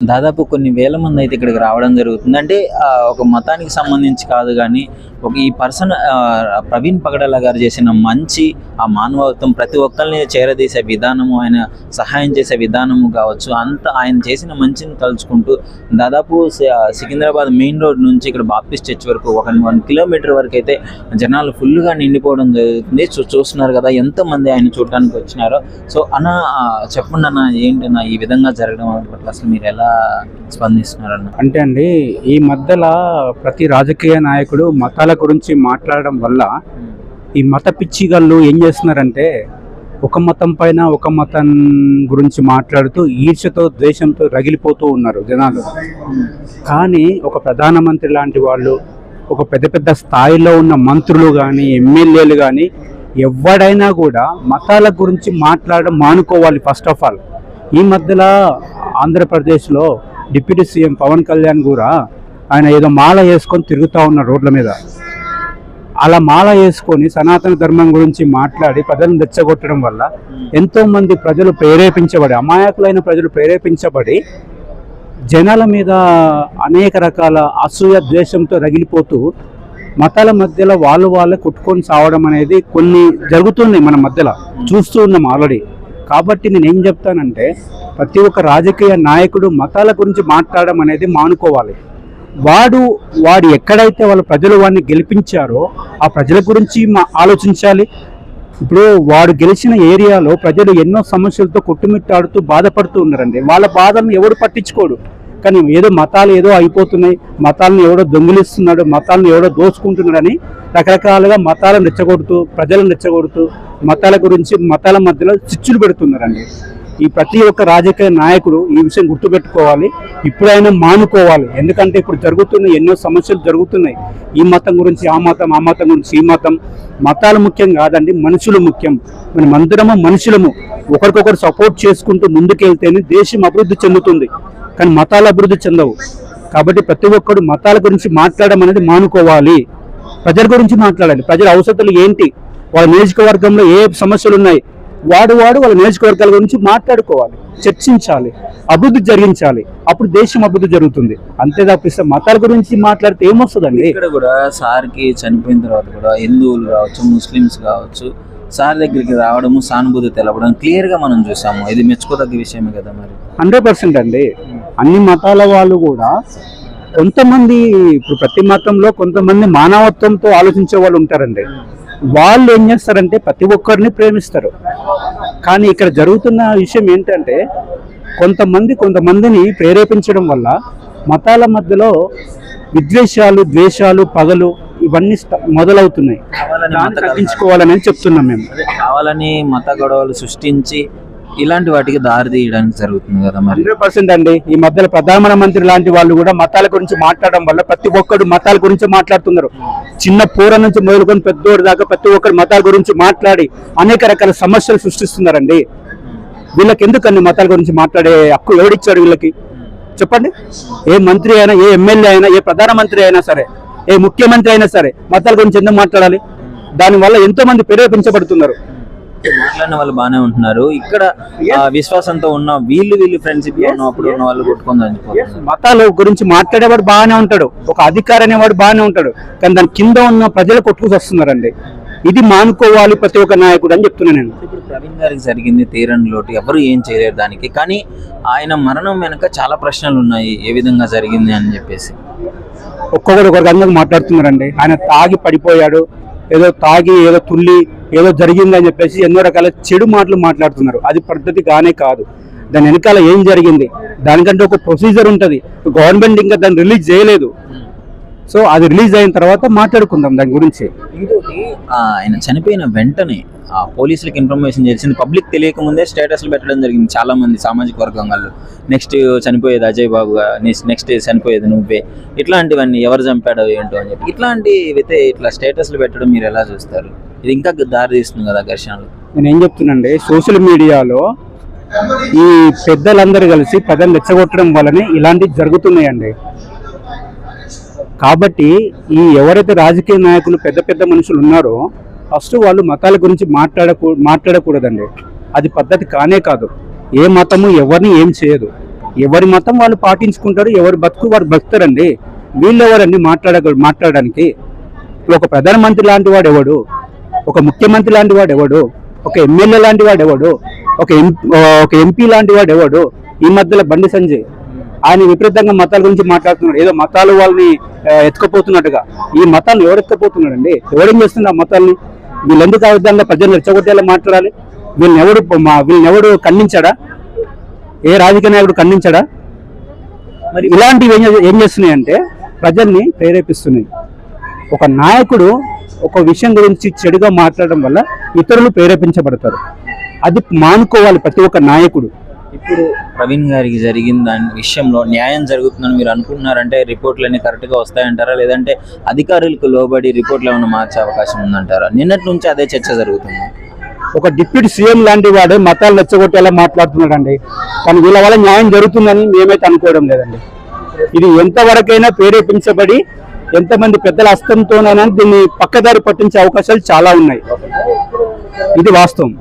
దాదాపు కొన్ని వేల మంది అయితే ఇక్కడికి రావడం జరుగుతుంది. అంటే ఒక మతానికి సంబంధించి కాదు కానీ ఒక ఈ పర్సన్ ప్రవీణ్ పగడల గారు చేసిన మంచి ఆ మానవత్వం ప్రతి ఒక్కరిని చేరదీసే విధానము ఆయన సహాయం చేసే విధానము కావచ్చు అంత ఆయన చేసిన మంచిని తలుచుకుంటూ దాదాపు సికింద్రాబాద్ మెయిన్ రోడ్ నుంచి ఇక్కడ బాప్టిస్ట్ చర్చ్ వరకు ఒక వన్ కిలోమీటర్ వరకు అయితే జనాలు ఫుల్గా నిండిపోవడం జరుగుతుంది. చూస్తున్నారు కదా ఎంతమంది ఆయన చూడడానికి వచ్చినారో. సో అన్న చెప్పండి అన్న ఏంటన్నా ఈ విధంగా జరగడం పట్ల అసలు మీరు ఎలా స్పందిస్తున్నారన్న? అంటే అండి ఈ మధ్యలో ప్రతి రాజకీయ నాయకుడు మతాల గురించి మాట్లాడడం వల్ల ఈ మత పిచ్చిగళ్ళు ఏం చేస్తున్నారంటే ఒక మతం పైన ఒక మతం గురించి మాట్లాడుతూ ఈర్ష్యతో ద్వేషంతో రగిలిపోతూ ఉన్నారు జనాలు. కానీ ఒక ప్రధానమంత్రి లాంటి వాళ్ళు ఒక పెద్ద పెద్ద స్థాయిలో ఉన్న మంత్రులు కానీ ఎమ్మెల్యేలు కానీ ఎవడైనా కూడా మతాల గురించి మాట్లాడడం మానుకోవాలి ఫస్ట్ ఆఫ్ ఆల్ ఈ మధ్యలో ఆంధ్రప్రదేశ్లో డిప్యూటీ సీఎం పవన్ కళ్యాణ్ కూడా ఆయన ఏదో మాల వేసుకొని తిరుగుతూ ఉన్నారు రోడ్ల మీద. అలా మాల వేసుకొని సనాతన ధర్మం గురించి మాట్లాడి ప్రజలను రెచ్చగొట్టడం వల్ల ఎంతో మంది ప్రజలు ప్రేరేపించబడి అమాయకులైన ప్రజలు ప్రేరేపించబడి జనాల మీద అనేక రకాల అసూయ ద్వేషంతో రగిలిపోతూ మతాల మధ్యలో వాళ్ళు వాళ్ళే కొట్టుకొని సావడం అనేది కొన్ని జరుగుతున్నాయి మన మధ్యలో. చూస్తూ ఉన్నాం ఆల్రెడీ. కాబట్టి నేను ఏం చెప్తానంటే ప్రతి ఒక్క రాజకీయ నాయకుడు మతాల గురించి మాట్లాడడం అనేది మానుకోవాలి. వాడు వాడు ఎక్కడైతే వాళ్ళ ప్రజలు వాడిని గెలిపించారో ఆ ప్రజల గురించి మా ఆలోచించాలి. ఇప్పుడు వాడు గెలిచిన ఏరియాలో ప్రజలు ఎన్నో సమస్యలతో కొట్టుమిట్టాడుతూ బాధపడుతూ ఉన్నారండి. వాళ్ళ బాధలను ఎవడు పట్టించుకోడు. కానీ ఏదో మతాలు ఏదో అయిపోతున్నాయి. మతాలను ఎవడో దొంగిలిస్తున్నాడు మతాలను ఎవడో దోచుకుంటున్నాడని రకరకాలుగా మతాలను రెచ్చగొడుతూ ప్రజలను రెచ్చగొడుతూ మతాల గురించి మతాల మధ్యలో చిచ్చులు పెడుతున్నారండి. ఈ ప్రతి ఒక్క రాజకీయ నాయకుడు ఈ విషయం గుర్తుపెట్టుకోవాలి. ఇప్పుడైనా మానుకోవాలి. ఎందుకంటే ఇప్పుడు జరుగుతున్న ఎన్నో సమస్యలు జరుగుతున్నాయి. ఈ మతం గురించి ఆ మతం ఆ మతం గురించి ఈ మతం మతాలు ముఖ్యం కాదండి మనుషులు ముఖ్యం. మనం అందరము మనుషులము. ఒకరికొకరు సపోర్ట్ చేసుకుంటూ ముందుకెళ్తేనే దేశం అభివృద్ధి చెందుతుంది. కానీ మతాలు అభివృద్ధి చెందవు. కాబట్టి ప్రతి ఒక్కరు మతాల గురించి మాట్లాడడం అనేది మానుకోవాలి. ప్రజల గురించి మాట్లాడాలి ప్రజల అవసరాలు ఏంటి? వాళ్ళ నియోజకవర్గంలో ఏ సమస్యలు ఉన్నాయి? వాడు వాడు వాళ్ళ నియోజకవర్గాల గురించి మాట్లాడుకోవాలి చర్చించాలి అభివృద్ధి జరిగించాలి. అప్పుడు దేశం అభివృద్ధి జరుగుతుంది. అంతే తప్పిస్తే మతాల గురించి మాట్లాడితే ఏమొస్తుందండి? ఇక్కడ కూడా సార్కి చనిపోయిన తర్వాత కూడా హిందువులు కావచ్చు ముస్లిమ్స్ కావచ్చు సార్ దగ్గరికి రావడము సానుభూతి తెలపడం క్లియర్గా మనం చూసాము. ఇది మెచ్చుకోదగ్గ విషయమే కదా మరి? హండ్రెడ్ పర్సెంట్ అండి. అన్ని మతాల వాళ్ళు కూడా కొంతమంది ఇప్పుడు ప్రతి మతంలో కొంతమంది మానవత్వంతో ఆలోచించే వాళ్ళు ఉంటారండి. వాళ్ళు ఏం చేస్తారంటే ప్రతి ఒక్కరిని ప్రేమిస్తారు. కానీ ఇక్కడ జరుగుతున్న విషయం ఏంటంటే కొంతమంది కొంతమందిని ప్రేరేపించడం వల్ల మతాల మధ్యలో విద్వేషాలు ద్వేషాలు పగలు ఇవన్నీ మొదలవుతున్నాయి. తగ్గించుకోవాలని చెప్తున్నాం మేము. కావాలని మత గొడవలు సృష్టించి ఇలాంటి వాటికి దారి తీయడానికి జరుగుతుంది కదా మరి? హండ్రెడ్ పర్సెంట్ అండి. ఈ మధ్యలో ప్రధాన మంత్రి లాంటి వాళ్ళు కూడా మతాల గురించి మాట్లాడడం వల్ల ప్రతి ఒక్కరు మతాల గురించి మాట్లాడుతున్నారు. చిన్న పూర నుంచి మొదలుకొని పెద్దోడి దాకా ప్రతి ఒక్కరు మతాల గురించి మాట్లాడి అనేక రకాల సమస్యలు సృష్టిస్తున్నారండి. వీళ్ళకి ఎందుకని మతాల గురించి మాట్లాడే హక్కు ఎవడిచ్చాడు వీళ్ళకి? చెప్పండి. ఏ మంత్రి అయినా ఏ ఎమ్మెల్యే అయినా ఏ ప్రధానమంత్రి అయినా సరే ఏ ముఖ్యమంత్రి అయినా సరే మతాల గురించి ఎందుకు మాట్లాడాలి? దానివల్ల ఎంతో మంది ప్రేరేపించబడుతున్నారు. మాట్లాడిన వాళ్ళు బాగానే ఉంటున్నారు. ఇక్కడ విశ్వాసంతో ఉన్న వీళ్ళు వీళ్ళు ఫ్రెండ్షిప్ ఉన్నప్పుడు ఉన్న వాళ్ళు కొట్టుకొని చనిపోతున్నారు మతాల గురించి మాట్లాడేవాడు బాగానే ఉంటాడు. ఒక అధికారి అనేవాడు బాగానే ఉంటాడు. కానీ దాని కింద ఉన్న ప్రజలు కొట్టుకు వస్తున్నారండి. ఇది మానుకోవాలి ప్రతి ఒక్క నాయకుడు అని చెప్తున్నాను నేను. ఇప్పుడు ప్రవీణ్ గారికి జరిగింది తీరని లోటు. ఎవరు ఏం చేయలేరు దానికి. కానీ ఆయన మరణం వెనక చాలా ప్రశ్నలు ఉన్నాయి. ఏ విధంగా జరిగింది అని చెప్పేసి. ఒక్కొక్కరు ఒక రకంగా మాట్లాడుతున్నారండి. ఆయన తాగి పడిపోయాడు. ఏదో తాగి ఏదో తుల్లి ఏదో జరిగిందని చెప్పేసి ఎన్నో రకాల చెడు మాటలు మాట్లాడుతున్నారు. అది పద్ధతి కానే కాదు. దాని వెనకాల ఏం జరిగింది? దానికంటే ఒక ప్రొసీజర్ ఉంటుంది. గవర్నమెంట్ ఇంకా దాన్ని రిలీజ్ చేయలేదు. సో అది రిలీజ్ అయిన తర్వాత మాట్లాడుకుందాం దాని గురించి. ఇంకోటి ఆయన చనిపోయిన వెంటనే ఆ పోలీసులకు ఇన్ఫర్మేషన్ చేసింది. పబ్లిక్ తెలియక ముందే స్టేటస్లు పెట్టడం జరిగింది చాలా మంది సామాజిక వర్గం వాళ్ళు నెక్స్ట్ చనిపోయేది అజయ్ బాబు నెక్స్ట్ చనిపోయేది నువ్వే. ఇట్లాంటివన్నీ ఎవరు చంపాడో ఏంటో అని చెప్పి. ఇట్లాంటివి అయితే ఇట్లా స్టేటస్లు పెట్టడం మీరు ఎలా చూస్తారు? ఇది ఇంకా దారి తీస్తుంది కదా ఘర్షణలు. నేను ఏం చెప్తున్నానండి సోషల్ మీడియాలో ఈ పెద్దలందరూ కలిసి ప్రజలు రెచ్చగొట్టడం వల్లనే ఇలాంటివి జరుగుతున్నాయండి. కాబట్టి ఈ ఎవరైతే రాజకీయ నాయకులు పెద్ద పెద్ద మనుషులు ఉన్నారో ఫస్ట్ వాళ్ళు మతాల గురించి మాట్లాడకూ మాట్లాడకూడదండి. అది పద్ధతి కానే కాదు. ఏ మతము ఎవరిని ఏం చేయదు. ఎవరి మతం వాళ్ళు పాటించుకుంటారు ఎవరి బతుకు వారు బతుకుతారండి. వీళ్ళెవరండి మాట్లాడ మాట్లాడడానికి? ఒక ప్రధానమంత్రి లాంటి వాడు ఎవడు? ఒక ముఖ్యమంత్రి లాంటి వాడు ఎవడు? ఒక ఎమ్మెల్యే లాంటి వాడు ఎవడు? ఒక ఎం ఒక ఎంపీ లాంటి వాడు ఎవడు? ఈ మధ్యలో బండి సంజయ్. ఆయన విపరీతంగా మతాల గురించి మాట్లాడుతున్నాడు. ఏదో మతాలు వాళ్ళని ఎత్తుకపోతున్నట్టుగా ఎత్తుకుపోతున్నట్టుగా. ఈ మతాలను ఎవరు ఎత్తుకపోతున్నాడండి? ఎవరేం చేస్తున్నారు ఆ మతాల్ని? వీళ్ళెందుకు ఆ విధంగా ప్రజలు రెచ్చగొట్టేలా మాట్లాడాలి? వీళ్ళని ఎవడు మా వీళ్ళని ఎవడు ఖండించాడా? ఏ రాజకీయ నాయకుడు ఖండించాడా? మరి ఇలాంటివి ఏం ఏం చేస్తున్నాయంటే ప్రజల్ని ప్రేరేపిస్తున్నాయి. ఒక నాయకుడు ఒక విషయం గురించి చెడుగా మాట్లాడడం వల్ల ఇతరులు ప్రేరేపించబడతారు. అది మానుకోవాలి ప్రతి ఒక్క నాయకుడు. ఇప్పుడు ప్రవీణ్ గారికి జరిగిన దాని విషయంలో న్యాయం జరుగుతుందని మీరు అనుకుంటున్నారంటే రిపోర్ట్లు అన్ని వస్తాయంటారా? లేదంటే అధికారులకు లోబడి రిపోర్ట్లు ఏమైనా మార్చే అవకాశం ఉందంటారా? నిన్నటి నుంచి అదే చర్చ జరుగుతుంది. ఒక డిప్యూటీ సీఎం లాంటి వాడు మతాలు రెచ్చగొట్టేలా మాట్లాడుతున్నాడండి. కానీ వీళ్ళ వల్ల న్యాయం జరుగుతుందని మేమైతే అనుకోవడం లేదండి. ఇది ఎంతవరకైనా ప్రేరేపించబడి ఎంతమంది పెద్దల హస్తంతోనైనా దీన్ని పక్కదారి పట్టించే అవకాశాలు చాలా ఉన్నాయి. ఇది వాస్తవం.